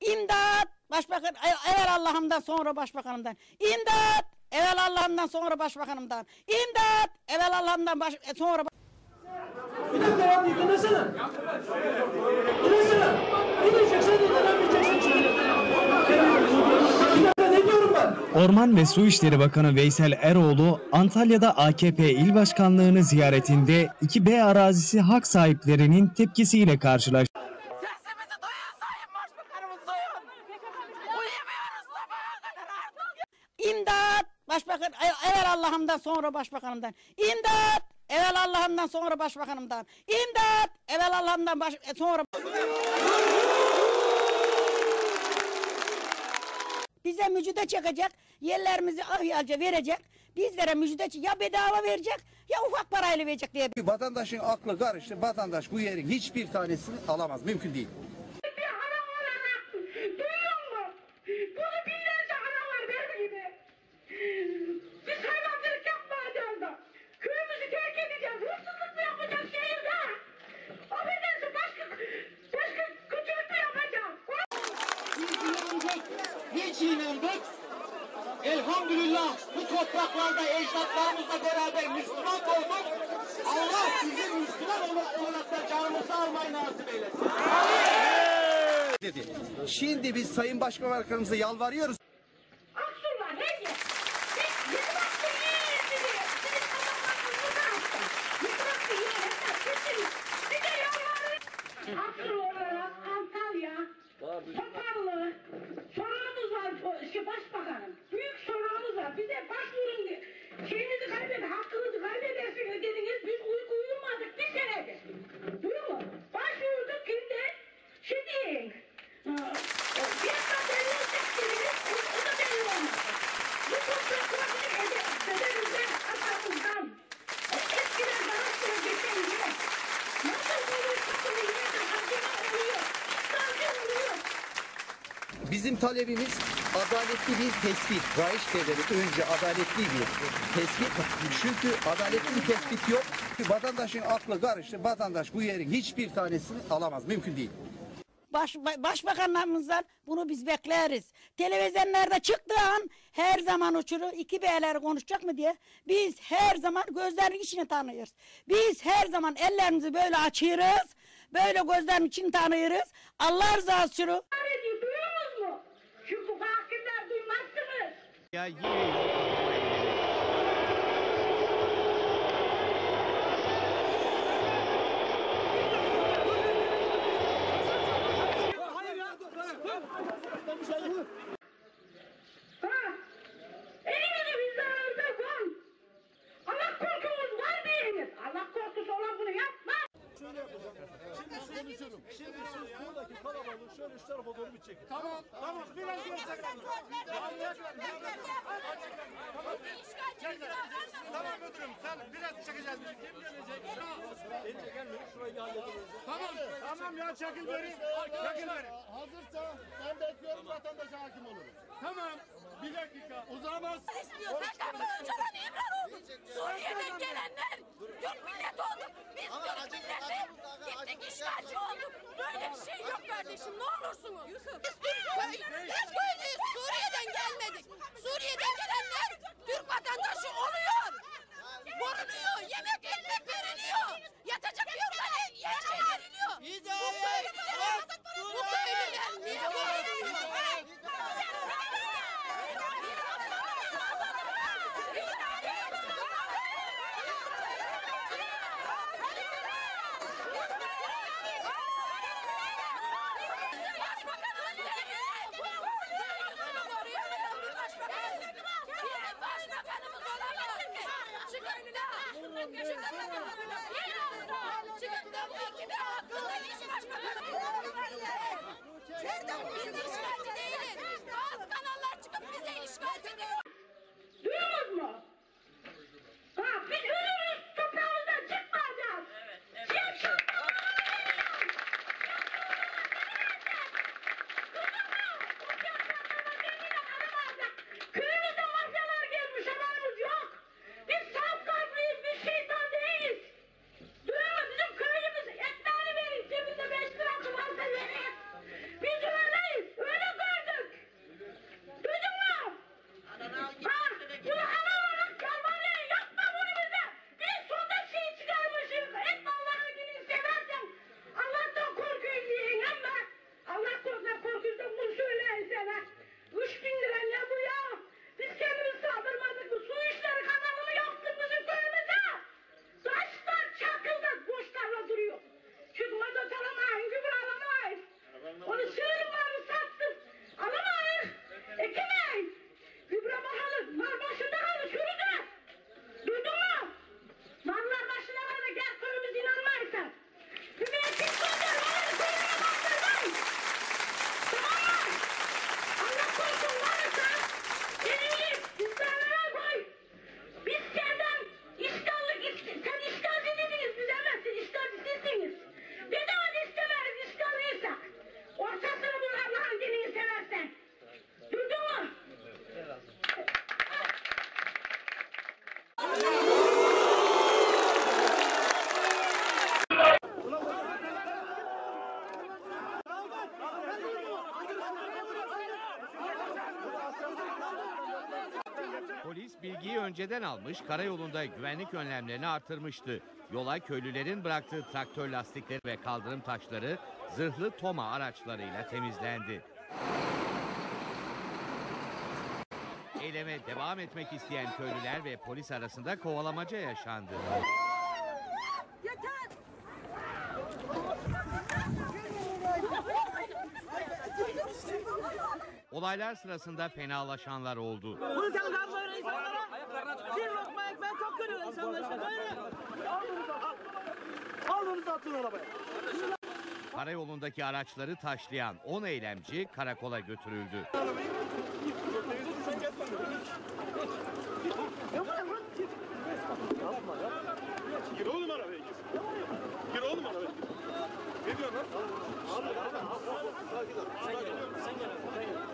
İmdat! Başbakan, e- evvel Allah'ımdan sonra başbakanımdan. İmdat! Evvel Allah'ımdan sonra başbakanımdan. İmdat! Evvel Allah'ımdan baş, e, sonra Bir dakika ya bir dinlesene. Dinlesene. Dinleyeceksen dinle, dinlemeyeceksen söyle. Bir dakika ne diyorum ben? Orman ve Su İşleri Bakanı Veysel Eroğlu, Antalya'da AKP İl Başkanlığı'nı ziyaretinde 2B arazisi hak sahiplerinin tepkisiyle karşılaştı. Sesimizi duyun sayın başbakanımız duyun. Uyumuyoruz sabaha kadar artık. İmdat! Başbakan, e- evvel Allah'ımdan sonra başbakanımdan. İmdat! Evvel Allah'ımdan sonra başbakanımdan. İmdat! Evvel Allah'ımdan baş, e, sonra... Bize müjde çekecek, yerlerimizi ahyalca verecek. Bizlere müjde ya bedava verecek ya ufak parayla verecek diye Vatandaşın aklı karıştı. Vatandaş bu yerin hiçbir tanesini alamaz. Mümkün değil. Bu topraklarda ecdatlarımızla beraber Müslüman olduk. Allah sizin Müslüman ol- olarak da canımızı almayı nasip eylesin. Dedi. Şimdi biz Sayın Başbakanımıza yalvarıyoruz. Talebimiz adaletli bir tespit. Rahiç devleri önce adaletli bir tespit. Çünkü adaletli bir tespit yok. Vatandaşın aklı karıştı. Vatandaş bu yerin hiçbir tanesini alamaz. Mümkün değil. Baş, ba- başbakanlarımızdan bunu biz bekleriz. Televizyonlarda çıktığı an her zaman uçuru iki beyler konuşacak mı diye biz her zaman gözlerin içine tanıyoruz. Biz her zaman ellerimizi böyle açıyoruz. Böyle gözlerin içini tanıyoruz. Allah rızası için चाहिए sen biraz çekeceğiz biz. Kim gelecek? Bence gelmeyin. Şurayı bir halledelim. Tamam tamam ya çekil beri. Çekil beri. Hazırsa ben bekliyorum vatandaşa hakim olurum. Tamam bir dakika uzamaz. istiyor. Senden önceden İmran oldu. Suriye'den gelenler Türk milleti oldu. Biz Türk milleti gittik işgalci olduk. Böyle bir şey yok kardeşim ne olursunuz. Yusuf. Biz Türk köylüyüz. Suriye'den gelmedik. Suriye'den 你别说，别说，Polis bilgiyi önceden almış, karayolunda güvenlik önlemlerini artırmıştı. Yola köylülerin bıraktığı traktör lastikleri ve kaldırım taşları zırhlı toma araçlarıyla temizlendi. Eyleme devam etmek isteyen köylüler ve polis arasında kovalamaca yaşandı. Olaylar sırasında fenalaşanlar oldu. Bunu sen kalk böyle insanlara. Bir lokma ekmeği çok görüyor insanlar işte böyle. Atın arabaya. Karayolundaki araçları taşlayan 10 eylemci karakola götürüldü. Gir oğlum arabaya gir. Gir oğlum arabaya gir. Ne diyorsun lan? Gel. Sen gel. Sen gel.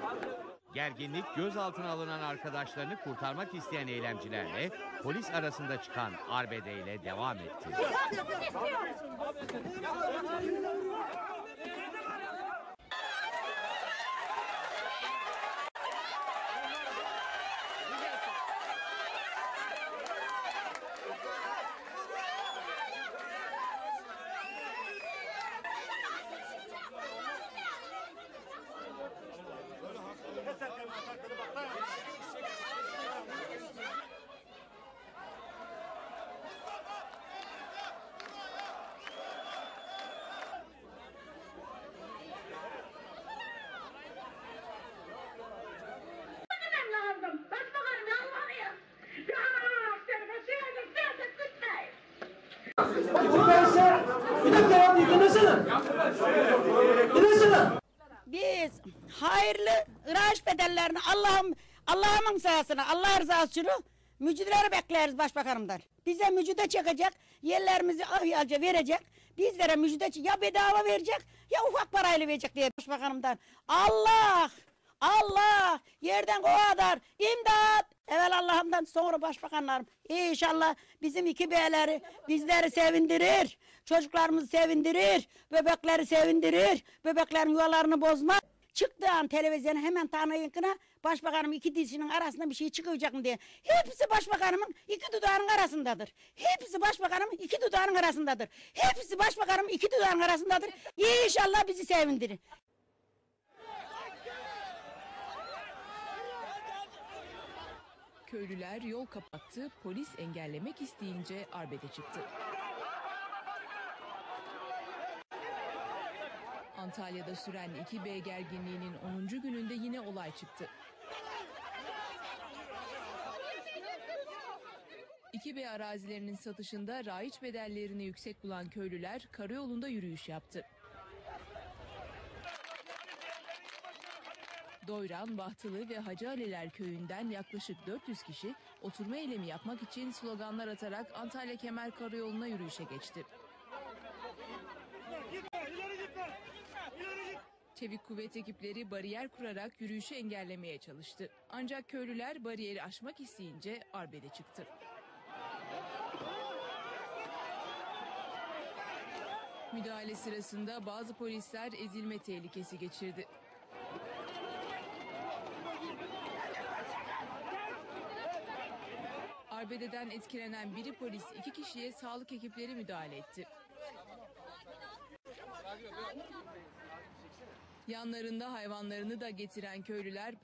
Gerginlik gözaltına alınan arkadaşlarını kurtarmak isteyen eylemcilerle polis arasında çıkan arbedeyle devam etti. Bir dakika ya dinlesene. Dinlesene. Biz hayırlı ıraş bedellerini Allah'ım Allah'ımın sayesine Allah rızası için müjdeleri bekleriz başbakanımdan. Bize müjde çekecek, yerlerimizi ahyalca verecek. Bizlere müjde ya bedava verecek ya ufak parayla verecek diye başbakanımdan. Allah! Allah! Yerden o kadar imdat! Evvel Allah'ımdan sonra başbakanlarım. İnşallah bizim iki beyleri bizleri sevindirir. Çocuklarımızı sevindirir. Bebekleri sevindirir. Bebeklerin yuvalarını bozmaz. Çıktığı an televizyona hemen tanıyın kına başbakanım iki dizinin arasında bir şey çıkacak mı diye. Hepsi başbakanımın iki dudağının arasındadır. Hepsi başbakanımın iki dudağının arasındadır. Hepsi başbakanımın iki dudağının arasındadır. İnşallah bizi sevindirir. Köylüler yol kapattı, polis engellemek isteyince arbede çıktı. Antalya'da süren 2B gerginliğinin 10. gününde yine olay çıktı. 2B arazilerinin satışında raiç bedellerini yüksek bulan köylüler karayolunda yürüyüş yaptı. Doyran, Bahtılı ve Hacı Aliler köyünden yaklaşık 400 kişi oturma eylemi yapmak için sloganlar atarak Antalya Kemer Karayolu'na yürüyüşe geçti. Çevik kuvvet ekipleri bariyer kurarak yürüyüşü engellemeye çalıştı. Ancak köylüler bariyeri aşmak isteyince arbede çıktı. Müdahale sırasında bazı polisler ezilme tehlikesi geçirdi. Arbededen etkilenen biri polis iki kişiye sağlık ekipleri müdahale etti. Yanlarında hayvanlarını da getiren köylüler